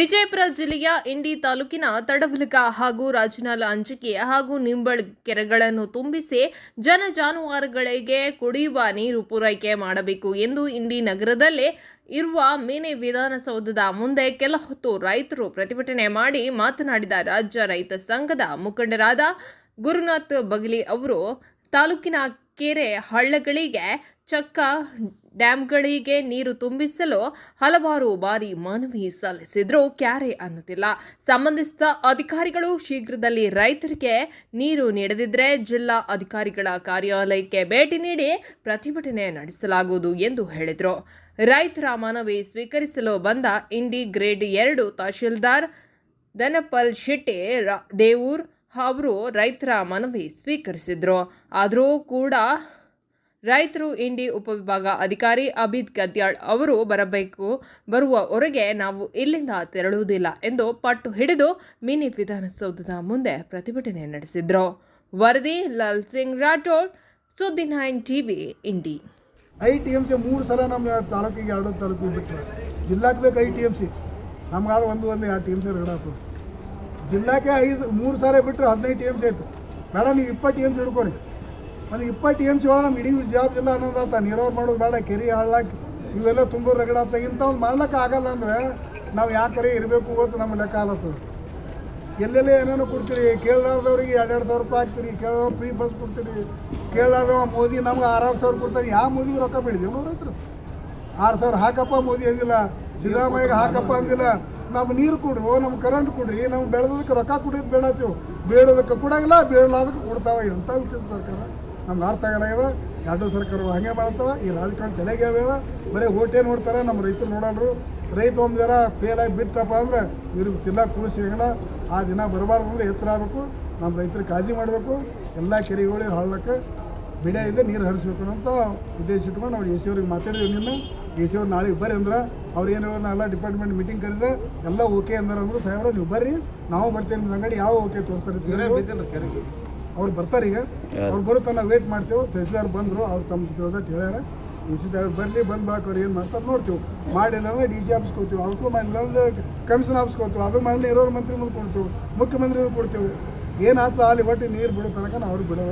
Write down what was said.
ವಿಜಯಪುರ ಜಿಲ್ಲೆಯ ಇಂಡಿ ತಾಲೂಕಿನ ತಡಬಲಗ ಹಾಗೂ ರಾಜನಾಲ ಅಂಚಿಕೆ ಹಾಗೂ ನಿಂಬಳ ಕೆರೆಗಳನ್ನು ತುಂಬಿಸಿ ಜನ ಜಾನುವಾರುಗಳಿಗೆ ಕುಡಿಯುವ ನೀರು ಪೂರೈಕೆ ಮಾಡಬೇಕು ಎಂದು ಇಂಡಿ ನಗರದಲ್ಲೇ ಇರುವ ಮೇನೆ ವಿಧಾನಸೌಧದ ಮುಂದೆ ಕೆಲ ಹೊತ್ತು ರೈತರು ಪ್ರತಿಭಟನೆ ಮಾಡಿ ಮಾತನಾಡಿದ ರಾಜ್ಯ ರೈತ ಸಂಘದ ಮುಖಂಡರಾದ ಗುರುನಾಥ್ ಬಗಲಿ ಅವರು ತಾಲೂಕಿನ ಕೆರೆ ಹಳ್ಳಗಳಿಗೆ, ಚಕ್ಕ ಡ್ಯಾಂಗಳಿಗೆ ನೀರು ತುಂಬಿಸಲು ಹಲವಾರು ಬಾರಿ ಮನವಿ ಸಲ್ಲಿಸಿದ್ರೂ ಕ್ಯಾರೆ ಅನ್ನುತ್ತಿಲ್ಲ. ಸಂಬಂಧಿಸಿದ ಅಧಿಕಾರಿಗಳು ಶೀಘ್ರದಲ್ಲಿ ರೈತರಿಗೆ ನೀರು ನೀಡದಿದ್ದರೆ ಜಿಲ್ಲಾ ಅಧಿಕಾರಿಗಳ ಕಾರ್ಯಾಲಯಕ್ಕೆ ಭೇಟಿ ನೀಡಿ ಪ್ರತಿಭಟನೆ ನಡೆಸಲಾಗುವುದು ಎಂದು ಹೇಳಿದರು. ರೈತರ ಮನವಿ ಸ್ವೀಕರಿಸಲು ಬಂದ ಇಂಡಿ ಗ್ರೇಡ್ ಎರಡು ತಹಶೀಲ್ದಾರ್ ದನಪಲ್ ಶೆಟ್ಟಿ ದೇವೂರ್ ಅವರು ರೈತರ ಮನವಿ ಸ್ವೀಕರಿಸಿದ್ರು. ಆದರೂ ಕೂಡ ರೈತರು ಇಂಡಿ ಉಪವಿಭಾಗ ಅಧಿಕಾರಿ ಅಬಿದ್ ಗದ್ಯಾಳ್ ಅವರು ಬರಬೇಕು. ಬರುವವರೆಗೆ ನಾವು ಇಲ್ಲಿಂದ ತೆರಳುವುದಿಲ್ಲ ಎಂದು ಪಟ್ಟು ಹಿಡಿದು ಮಿನಿ ವಿಧಾನಸೌಧದ ಮುಂದೆ ಪ್ರತಿಭಟನೆ ನಡೆಸಿದ್ರು. ವರದಿ, ಲಾಲ್ ಸಿಂಗ್ ರಾಠೋಡ್, ಸುದ್ದಿ nine TV, Indi. I T M C ಮೂರು ಸಲ ನಮ್ಮ ತಾಲೂಕಿಗೆ ಎರಡು ತಾಲೂಕಿಗೆ ಬಿಟ್ಟರೆ ಜಿಲ್ಲಾಕ್ಕೆ ಬೇಕು ಐ ಟಿ ಎಂ ಸಿ. ನಮಗಾದ ಒಂದು ಒಂದು ಎರಡು ಟಿ ಎಂ ಸಿ ಜಿಲ್ಲಾಕ್ಕೆ ಐದು, ಮೂರು ಸಾವಿರ ಬಿಟ್ಟರೆ ಹದಿನೈದು ಟಿ ಎಂ ಸಿ ಆಯಿತು. ಬೇಡ ನೀವು ಇಪ್ಪತ್ತು ಟಿ ಎಂ ಸಿ ಹಿಡ್ಕೊರಿ. ಒಂದು ಇಪ್ಪತ್ತು ಟಿ ಎಂ ಸಿ ಒಳಗೆ ನಮ್ಮ ಇಡೀ ಜಾಬ್ ಇಲ್ಲ ಅನ್ನೋದಾತ, ನೀರಾವರಿ ಮಾಡೋದು ಬೇಡ, ಕೆರೆ ಹಾಳಾಕಿ ಇವೆಲ್ಲ ತುಂಬ ರಗಡಾತ ಇಂಥವ್ನು ಮಾಡ್ಲಿಕ್ಕೆ ಆಗಲ್ಲ ಅಂದ್ರೆ ನಾವು ಯಾಕರೆ ಇರಬೇಕು ಅಂತ ನಮ್ಮ ಲೆಕ್ಕ ಆಗತ್ತದ ಎಲ್ಲೆಲ್ಲೇ ಏನೇನೋ ಕೊಡ್ತೀರಿ, ಕೇಳಲಾರ್ದವ್ರಿಗೆ ಎರಡು ಸಾವಿರ ರೂಪಾಯಿ ಹಾಕ್ತೀರಿ ಕೇಳೋರು ಫ್ರೀ ಬಸ್ ಕೊಡ್ತೀರಿ ಕೇಳಲಾರ್ದವ ಮೋದಿ ನಮ್ಗೆ ಆರಾರು ಸಾವಿರ ಕೊಡ್ತಾರೆ. ಯಾವ ಮೋದಿಗೆ ರೊಕ್ಕ ಬಿಡಿದೀವಿ ನೋಡ್ರಿ ಹತ್ರ. ಆರು ಸಾವಿರ ಹಾಕಪ್ಪ ಮೋದಿ ಅಂದಿಲ್ಲ, ಸಿದ್ದರಾಮಯ್ಯಗೆ ಹಾಕಪ್ಪ ಅಂದಿಲ್ಲ ನಮ್ಮ ನೀರು ಕೊಡ್ರಿ ನಮ್ಗೆ ಕರೆಂಟ್ ಕೊಡ್ರಿ ನಮ್ಗೆ ಬೆಳೆದಕ್ಕೆ ರೊಕ್ಕ ಕುಡಿಯೋದು ಬೇಡತ್ತೀವಿ ಬೇಡೋದಕ್ಕೆ ಕೊಡಂಗಿಲ್ಲ ಬೇಡಲಾದಕ್ಕೆ ಕೊಡ್ತಾವ ಇದಂಥ ವಿಚಿತ್ರ ಸರ್ಕಾರ. ನಮ್ಗೆ ಅರ್ಥ ಆಗಲ್ಲ ಎರಡು ಸರ್ಕಾರಗಳು ಹಾಗೆ ಮಾಡ್ತಾವೆ, ಈ ರಾಜಕಾರಣ ತಲೆಗೆ ಅವೇನ ಬರೀ ಓಟೇ ನೋಡ್ತಾರೆ ನಮ್ಮ ರೈತರು ನೋಡಲ್ರು. ರೈತ ಒಂದು ಜರ ಫೇಲಾಗಿ ಬಿಟ್ಟಪ್ಪ ಅಂದ್ರೆ ಇವ್ರಿಗೆ ತಿನ್ನಕ್ಕೆ ಕೂಡಿಸಿಗಲ್ಲ ಆ ದಿನ ಬರಬಾರ್ದು ಅಂದ್ರೆ ಎಚ್ಚರ ಆಗಬೇಕು. ನಮ್ಮ ರೈತರು ಕಾಳಜಿ ಮಾಡಬೇಕು. ಎಲ್ಲ ಕೆರೆಗಳಿಗೆ ಹಳ್ಳಕ್ಕೆ ಬಿಡ ಇಲ್ಲದೆ ನೀರು ಹರಿಸ್ಬೇಕು ಅಂತ ಉದ್ದೇಶ ಇಟ್ಕೊಂಡು ನಾವು ಎ ಸಿ ಅವ್ರಿಗೆ ಮಾತಾಡಿದ್ವಿ ನಿನ್ನೆ. ಎ ಸಿ ಅವ್ರು ನಾಳೆಗೆ ಬರ್ರಿ ಅಂದ್ರೆ ಅವ್ರು ಏನು ಹೇಳೋದು ನಾ ಎಲ್ಲ ಡಿಪಾರ್ಟ್ಮೆಂಟ್ ಮೀಟಿಂಗ್ ಕರೆದ ಎಲ್ಲ ಓಕೆ ಅಂದ್ರೆ ಅಂದ್ರೆ ಸಾಹೇಬ್ರ ನೀವು ಬರ್ರಿ ನಾವು ಬರ್ತೀವಿ ನಿಮ್ಮ ಅಂಗಡಿ ಯಾವ ಓಕೆ ತೋರಿಸ್ತಾರೆ ಅವ್ರು ಬರ್ತಾರೆ ಈಗ. ಅವ್ರು ಬರುತ್ತೆ ನಾವು ವೇಟ್ ಮಾಡ್ತೇವೆ. ತಹಸೀಲ್ದಾರ್ ಬಂದರು ಅವ್ರು ತಮ್ಮ ಜೊತೆ ಹೇಳ್ಯಾರ. ಡಿ ಸಿ ಸಾಹೇಬ್ ಬರಲಿ ಬಂದು ಬಾಕ್ ಅವ್ರು ಏನು ಮಾಡ್ತಾರೆ ನೋಡ್ತೀವಿ. ಮಾಡಿಲ್ಲ ಅಂದರೆ ಡಿ ಸಿ ಆಫೀಸ್ಗೆ ಹೋಗ್ತೀವಿ. ಅದಕ್ಕೂ ಮಾಡಿಲ್ಲ ಅಂದರೆ ಕಮಿಷನ್ ಆಫೀಸ್ಗೆ ಹೋಗ್ತೀವಿ. ಅದು ಮಾಡಲಿ ಇರೋರು ಮಂತ್ರಿ ಮುಂದೆ ಕೊಡ್ತೀವಿ. ಮುಖ್ಯಮಂತ್ರಿ ಕೊಡ್ತೀವಿ. ಏನಾಯ್ತು ಅಲ್ಲಿ ಒಟ್ಟು ನೀರು ಬಿಡೋ ತನಕ ನಾವು ಅವ್ರಿಗೆ ಬಿಡೋ